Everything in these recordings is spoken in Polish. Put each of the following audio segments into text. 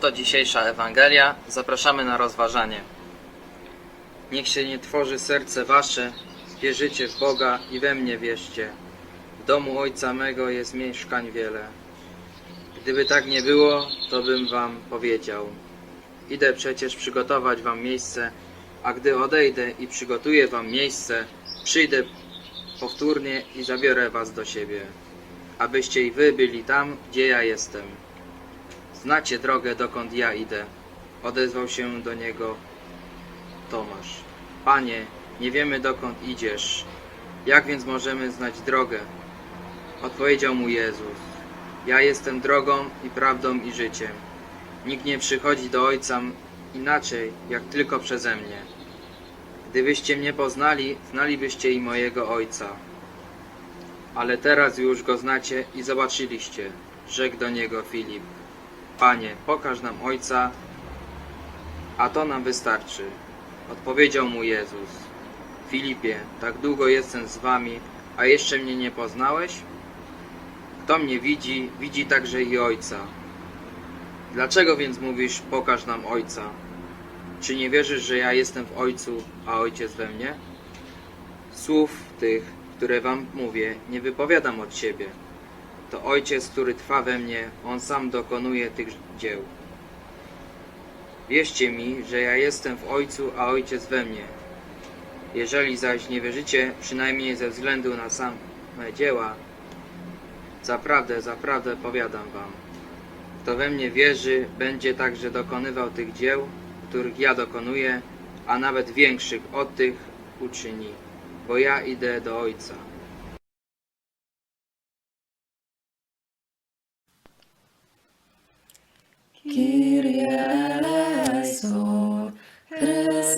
Oto dzisiejsza Ewangelia. Zapraszamy na rozważanie. Niech się nie tworzy serce wasze, wierzycie w Boga i we mnie wierzcie. W domu Ojca mego jest mieszkań wiele. Gdyby tak nie było, to bym wam powiedział. Idę przecież przygotować wam miejsce, a gdy odejdę i przygotuję wam miejsce, przyjdę powtórnie i zabiorę was do siebie, abyście i wy byli tam, gdzie ja jestem. Znacie drogę, dokąd ja idę. Odezwał się do niego Tomasz. Panie, nie wiemy dokąd idziesz. Jak więc możemy znać drogę? Odpowiedział mu Jezus. Ja jestem drogą i prawdą i życiem. Nikt nie przychodzi do Ojca inaczej, jak tylko przeze mnie. Gdybyście mnie poznali, znalibyście i mojego Ojca. Ale teraz już go znacie i zobaczyliście, rzekł do niego Filip. Panie, pokaż nam Ojca, a to nam wystarczy. Odpowiedział mu Jezus. Filipie, tak długo jestem z wami, a jeszcze mnie nie poznałeś? Kto mnie widzi, widzi także i Ojca. Dlaczego więc mówisz, pokaż nam Ojca? Czy nie wierzysz, że ja jestem w Ojcu, a Ojciec we mnie? Słów tych, które wam mówię, nie wypowiadam od siebie. To Ojciec, który trwa we mnie, On sam dokonuje tych dzieł. Wierzcie mi, że ja jestem w Ojcu, a Ojciec we mnie. Jeżeli zaś nie wierzycie, przynajmniej ze względu na same dzieła, zaprawdę, zaprawdę powiadam wam, kto we mnie wierzy, będzie także dokonywał tych dzieł, których ja dokonuję, a nawet większych od tych uczyni, bo ja idę do Ojca.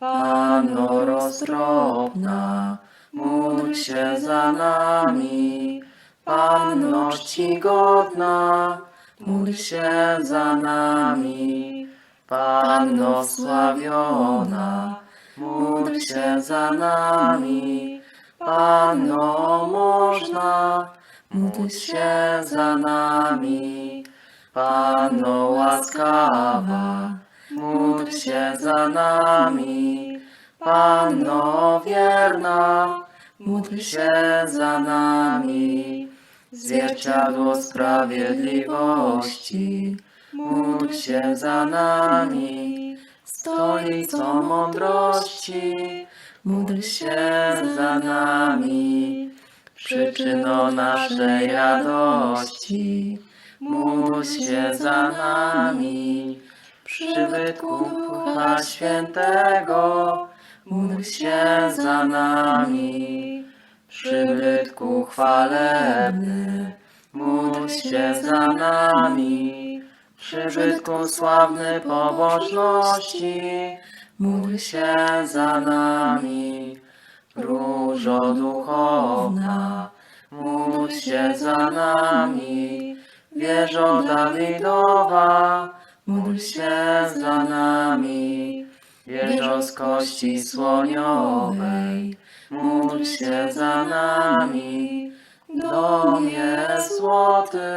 Panno roztropna, módl się za nami. Panno czcigodna, módl się za nami. Panno sławiona, módl się za nami. Panno można, módl się za nami. Panno łaskawa, módl się za nami. Panno wierna, módl się za nami. Zwierciadło sprawiedliwości, módl się za nami. Stolicą mądrości, módl się za nami. Przyczyną naszej radości, módl się za nami. Przybytku Ducha Świętego, módl się za nami. Przybytku chwalebny, módl się za nami. Przybytku sławny pobożności, módl się za nami. Różo duchowna, módl się za nami. Wieżo Dawidowa, módl się za nami. Wieżo z kości słoniowej, módl się za nami. Domie złoty,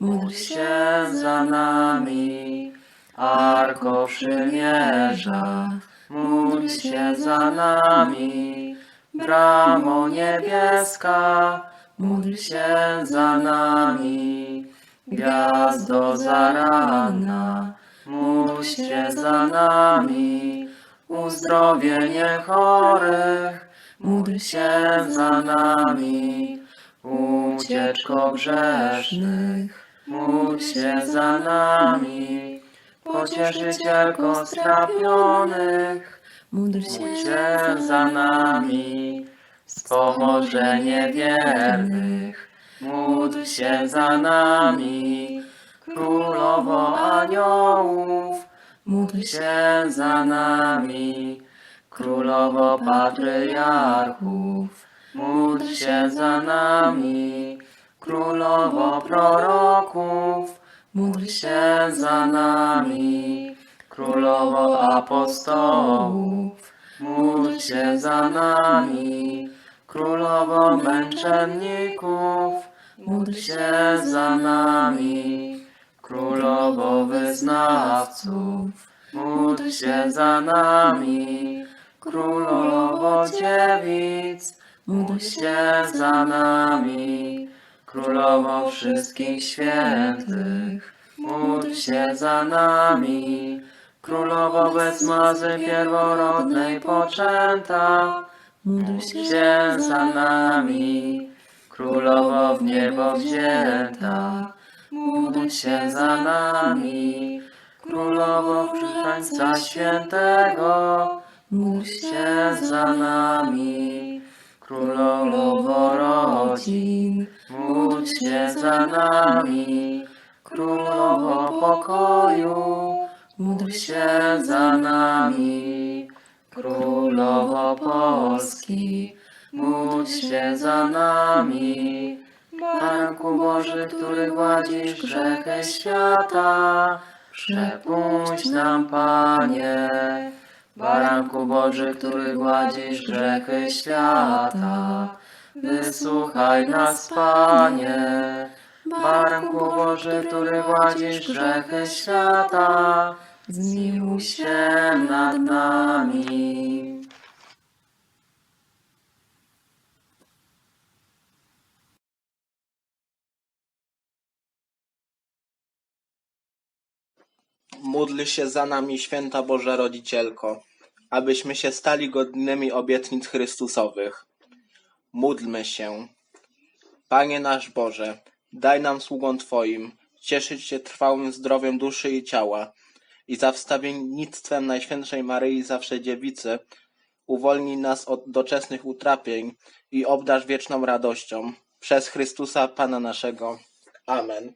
módl się za nami. Arko przymierza, módl się za nami. Bramo niebieska, módl się za nami. Gwiazdo zarana, módl się za nami. Uzdrowienie chorych, módl się za nami. Ucieczko grzesznych, módl się za nami. Pocieszycielko strapionych, módl się za nami. Wspomożenie wiernych, módl się za nami. Królowo aniołów, módl się za nami. Królowo patriarchów, módl się za nami. Królowo proroków, módl się za nami. Królowo apostołów, módl się za nami. Królowo męczenników, módl się za nami. Królowo wyznawców, módl się za nami. Królowo dziewic, módl się za nami. Królowo wszystkich świętych, módl się za nami. Królowo bez mazy pierworodnej poczęta, módl się za nami. Królowo w niebo wzięta, módl się za nami. Królowo Krzyżańca Świętego, módl się za nami. Królowo rodzin, módl się za nami. Królowo pokoju, módl się za nami. Królowo Polski, módl się za nami. Baranku Boży, który gładzisz grzechy świata, przepuść nam, Panie. Baranku Boży, który gładzisz grzechy świata, wysłuchaj nas, Panie. Baranku Boży, który gładzisz grzechy świata, zmiłuj się nad nami. Módl się za nami, święta Boża Rodzicielko, abyśmy się stali godnymi obietnic Chrystusowych. Módlmy się. Panie nasz Boże, daj nam sługom Twoim cieszyć się trwałym zdrowiem duszy i ciała i za wstawiennictwem Najświętszej Maryi Zawsze Dziewicy uwolnij nas od doczesnych utrapień i obdarz wieczną radością. Przez Chrystusa Pana naszego. Amen.